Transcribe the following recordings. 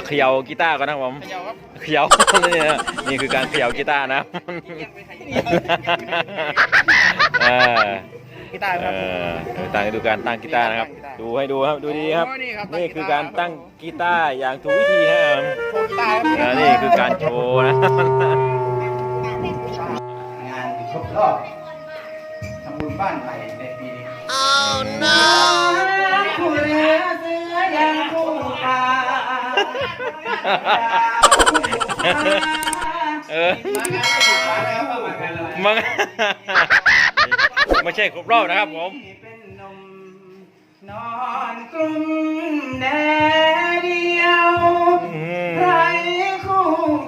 เอาเขย่ากีตาร์ก่อนนะครับผมเขย่าครับเขย่านี่นะนี่คือการเขย่ากีตาร์นะครับเออกีตาร์คเอรับอต่างดูการตั้งกีตาร์นะครับ ดูให้ดูครับ ดูดีครับโอ้นี่ครับตั้งนี่กีตาร์คือการตั้งกีตาร์อย่างถูกวิธีนะครับโชว์กีตาร์ครับอ่านี่คือการโชว์นะงานครบรอบทำบุญบ้านใหม่ในปีนี้คู่เรือเสือยังคู่ตา เออมางานไม่ถูกฝาเลยครับมางานอะไรมันไม่ใช่ครบรอบนะครับผมเป็นหนุ่มนอนกลุ่มแดดเดียวอืมไรคู่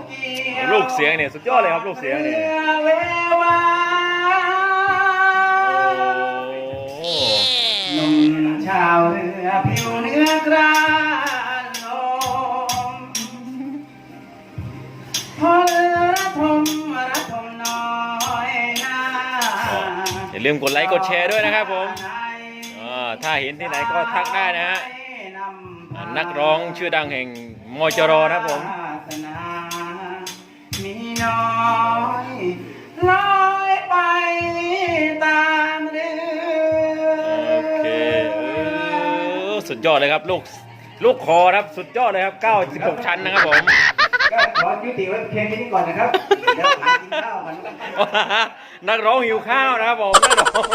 เกี่ยวลูกเสียงเนี่ยสุดยอดเลยครับลูกเสียงเนี่ยรือเววาโอ้หนุ่มชาวเรือผิวเนื้อกราาลืมกดไลค์กดแชร์ด้วยนะครับผมอ่าถ้าเห็นที่ไหนก็ทักได้นะฮะนักร้องชื่อดังแห่งมจรนะครับผมมีน้อยลอยไปตามเรือโอเคเออสุดยอดเลยครับลูกลูกคอครับสุดยอดเลยครับ 96 ชั้นนะครับผม ก็ขอยุติไว้เพียงแค่นี้ก่อนนะครับเดี๋ยวหากินข้าวกันนะครับนักร้องหิวข้าวนะครับผมนักร้อง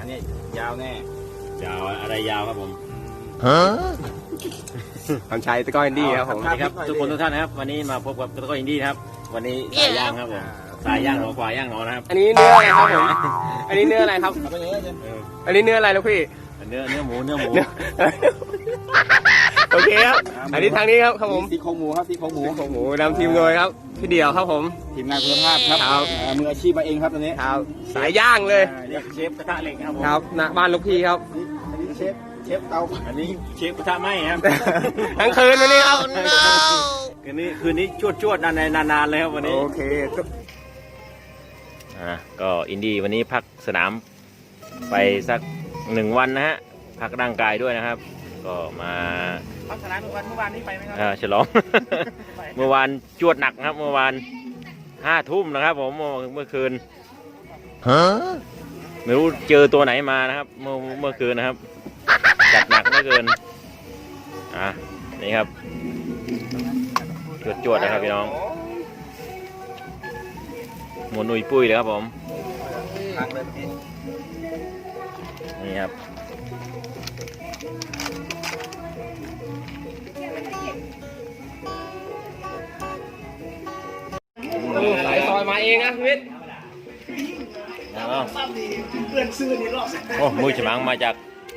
อันนี้ยาวแน่ ยาวอะไรยาวครับผมทำชัยตะก้อยดีครับผมสวัสดีครับทุกคนทุกท่านนะครับ วันนี้มาพบกับตะก้อยอินดี้นะครับ วันนี้สายย่างครับผมสายย่างหนอกว่าย่างหนอนะครับ อันนี้เนื้ออะไรครับผมอันนี้เนื้ออะไรครับเอออันนี้เนื้ออะไรลูกพี่เนื้อเนื้อหมูเนื้อหมูเนื้อ โอเคครับ อันนี้ทางนี้ครับครับผมซี่โครงหมูครับซี่โครงหมูโอ้โหนำทีมโดยครับ พี่เดี่ยวครับผม ทีมงานคุณภาพครับครับ อ่ามืออาชีพมาเองครับตอนนี้ครับสายย่างเลยอ่าเรียกเชฟกระทะเหล็กครับผมครับณบ้านลูกพี่ครับอันนี้เชฟเชฟเตาอันนี้เชฟกระทะไหมครับ ทั้งคืนวันนี้ครับ คืนนี้คืนนี้จวดจวดๆนานๆนานๆเลยครับวันนี้ โอเคอ่าก็อินดี้วันนี้พักสนามไปสักหนึ่งวันนะฮะ พักร่างกายด้วยนะครับ ก็มาพักสนามเมื่อวันเมื่อวานนี้ไปไหมครัเอ่อฉลอง เมื่อวานจวดหนักนะครับ เมื่อวานห้าทุ่มนะครับ ผมเมื่อเมื่อคืนไม่รู้เจอตัวไหนมานะครับ เมื่อเมื่อคืนนะครับ จัดหนักเหลือเกินอะนี่ครับจวดจวดๆนะครับพี่น้องหมุนอุยปุ้ยเลยครับผมหักเลยพี่นี่ครับ สายซอยมาเองนะชีวิตอ้าวโอ้มือฉมังมาจาก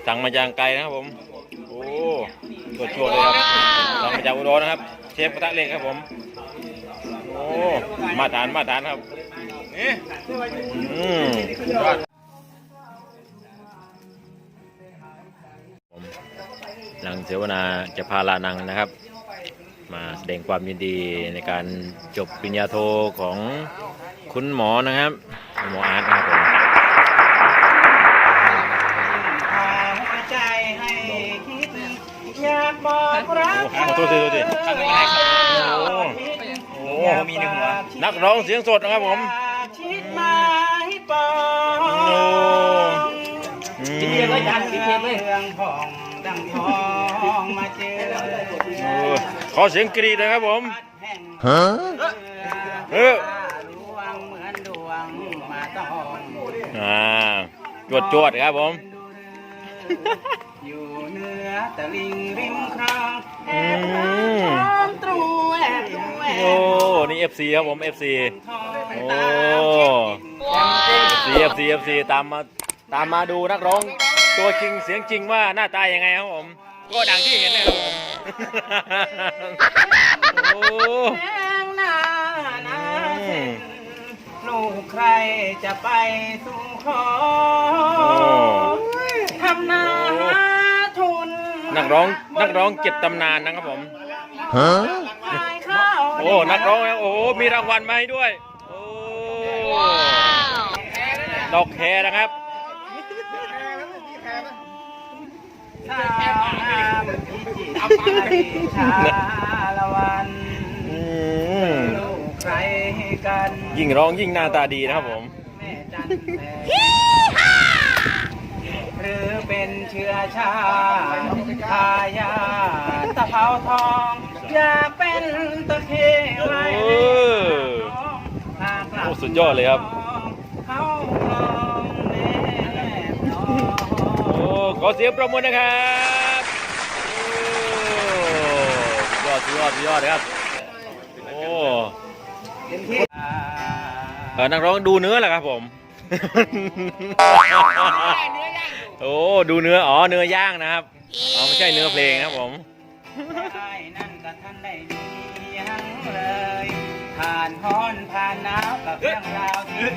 สั่งมาจากไกลนะครับผม โอ้ตรวจโชว์เลยครับสั่งมาจากอุดรนะครับ เชฟกระทะเหล็กครับผม โอ้ มาตรฐานมาตรฐานครับอืมผมนางเสวนาจะพาลานังนะครับ มาแสดงความยินดีในการจบปริญญาโทของคุณหมอนะครับ หมออาร์ตนะครับผมหัวใจให้คิดอโอ้โหโทษทีโทษทีทำอะไรครับโอ้โหนักร้องเสียงสดนะครับผมโอ้อืมเรียกว่าจันทร์เรื่องผ่อง ดังทองมาเจอโอ้ขอเสียงกรีดนะครับผมแห่งเออดวงเหมือนดวงมาตองอ่าจวดจวดๆครับผม อยู่เหนือตะลิงริมคลองแอบมองตรูแอบดูแอบโอ้นี่ FC ครับผม FC ทองโอ้ตามคิด FC FC FC ตามมาตามมาดูนักร้อง ตัวจริงเสียงจริงว่าหน้าตายังไงครับผม ก็ดังที่เห็นนะครับผมโอ้แสงหน้าหน้าเส้นลูกใครจะไปสู่ขอทำนาหาทุนนักร้องนักร้องเก็บตำนานนะครับผมขายข้าวโอ้นักร้องนะโอ้มีรางวัลมาให้ด้วย โอ้ดอกแครนะครับ สาวงามพิจิตรชาละวันอืมลูกใครกันยิ่งร้องยิ่งหน้าตาดีนะครับผมแม่จันแสหรือเป็นเชื้อชาติทายาทตะเภาทอง อยากเป็นตะเคไว้เออโอ้สุดยอดเลยครับ เขาลองแน่นอน โอ้ขอเสียงประมือนะครับโอ้สุดยอดสุดยอดสุดยอดเลยครับ โอ้เต็มที่เออนักร้องดูเนื้อแหละครับผม โอ้ ดูเนื้อ อ๋อ เนื้อย่างนะครับ อ๋อ ไม่ใช่เนื้อเพลงนะครับผมได้นั่นก็ท่านได้ดียังเลย ผ่านฮ้อนผ่านหนาวกับเรื่องราวที่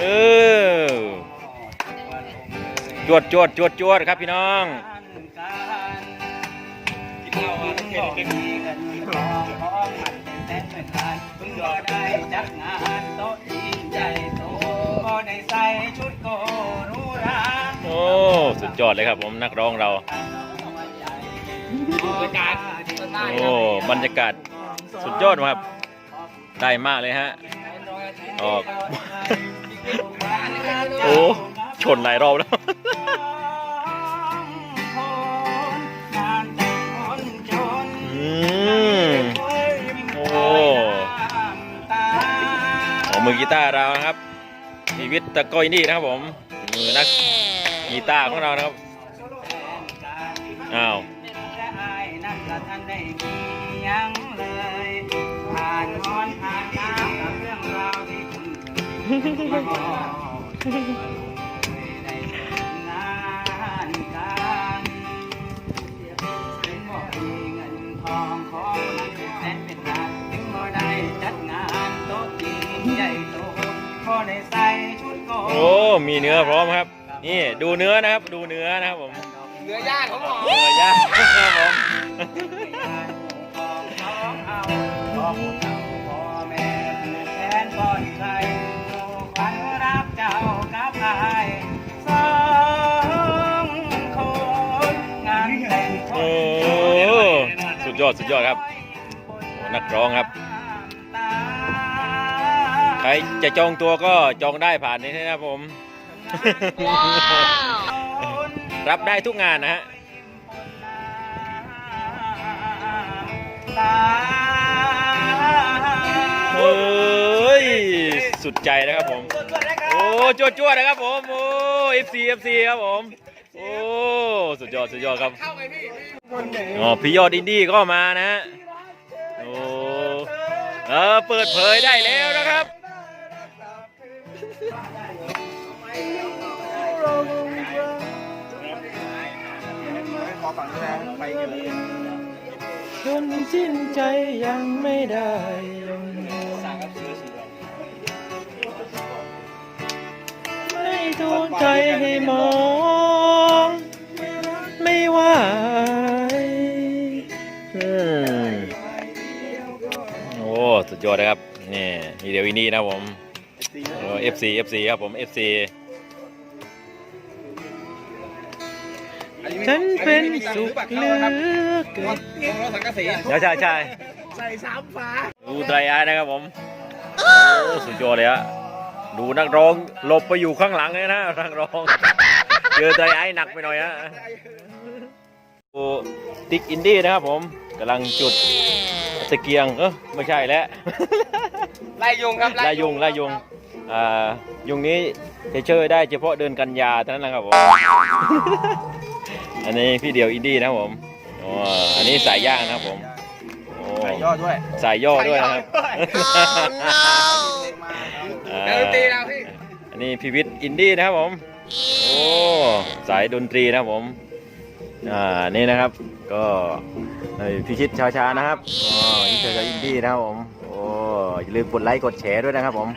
เออ จวดจวดจวดจวดครับพี่น้องโอ้สุดยอดเลยครับผมนักร้องเรา โอ้บรรยากาศสุดยอดครับ ได้มากเลยฮะออกโอ้ ชนหลายรอบแล้วอืมโอ้ของมือกีตาร์เรานะครับมีวิทย์ตะโกอยนี่นะครับผมมือนักกีตาร์ของเรานะครับอ้าวและอายนั่นละท่านได้มียังเลยผ่านร้อนผ่านน้ำกับเรื่องราวที่คุณ มีเนื้อพร้อมครับ นี่ดูเนื้อนะครับ ดูเนื้อนะครับผมเนื้อย่างเขาบอกเนื้อย่างครับผมของน้องเอาพ่อผู้เฒ่าพ่อแม่ผู้แทนป้อนไข่ลูกขวัญรักเจ้ากับอายสองคนงานแต่งคโอ้นสุดยอดสุดยอดครับโอ้นักร้องครับใครจะจองตัวก็จองได้ผ่านนี้นะครับผม รับได้ทุกงานนะฮะเฮ้ย สุดใจนะครับผม โอ้จวดจวดๆนะครับผม โอ้ FC FC ครับผม โอ้ สุดยอด สุดยอดครับ อ๋อ พี่ยอดอินดี้ก็มานะฮะ โอ้ เออ เปิดเผยได้แล้วนะครับ ฝั่งนี้นะไปกันเลยจนสิ้นใจยังไม่ได้ลงไม่โดนใจให้มอง ไม่ว่าโอ้สุดยอดนะครับนี่มีเดียวินี่นะผมเอฟซีเอฟซีครับผมเอฟซี ฉันเป็นสุขเหลือเกินรถสังกะสีใช่ใช่ใช่ใส่สามฝาดูไตรไอ้นะครับผมโอ้สุดยอดเลยฮะดูนักร้องหลบไปอยู่ข้างหลังเลยนะนักร้องเจอไตรไอ้หนักไปหน่อยฮะโอ้ติ๊กอินดี้นะครับผมกำลังจุดตะเกียงเออไม่ใช่แล้วล่ยุงครับล่ยุงล่ยุงอ่ายุงนี้จะช่วยได้เฉพาะเดือนกันยาเท่านั้นนะครับผม อันนี้พี่เดียวอินดี้นะครับผมอ๋ออันนี้สายย่างนะครับผมโอ้ใส่ย่อด้วยสายย่อด้วยนะครับ อ่าเดินตีแล้วพี่ อันนี้พีวิทย์อินดี้นะครับผม โอ้ สายดนตรีนะครับผม อ่า นี่นะครับ ก็เอ่อพิชิตชาวชานะครับ อ๋อนี่ชาวชาอินดี้นะครับผม โอ้ อย่าลืมกดไลค์กดแชร์ด้วยนะครับผม